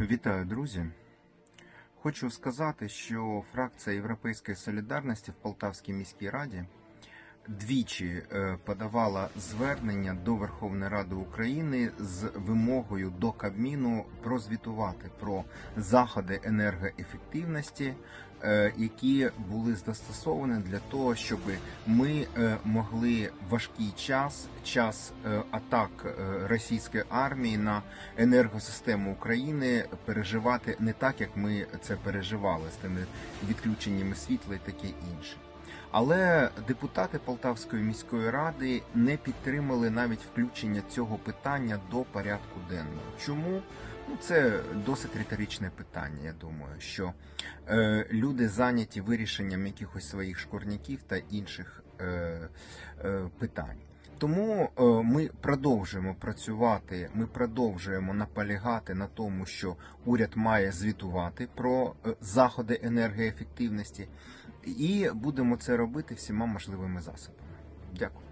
Вітаю, друзі. Хочу сказати, що фракція Європейської солідарності в Полтавській міській раді двічі е, подавала звернення до Верховної Ради України з вимогою до Кабміну прозвітувати про заходи енергоефективності, е, які були застосовані для того, щоб ми е, могли важкий час, час атак російської армії на енергосистему України переживати не так, як ми це переживали з тими відключеннями світла і таке інше. Але депутати Полтавської міської ради не підтримали навіть включення цього питання до порядку денного. Чому? Ну, це досить риторичне питання. Я думаю, що е, люди зайняті вирішенням якихось своїх шкурняків та інших е, е, питань. Тому е, ми продовжуємо працювати, ми продовжуємо наполягати на тому, що уряд має звітувати про е, заходи енергоефективності, і будемо це робити всіма можливими засобами. Дякую.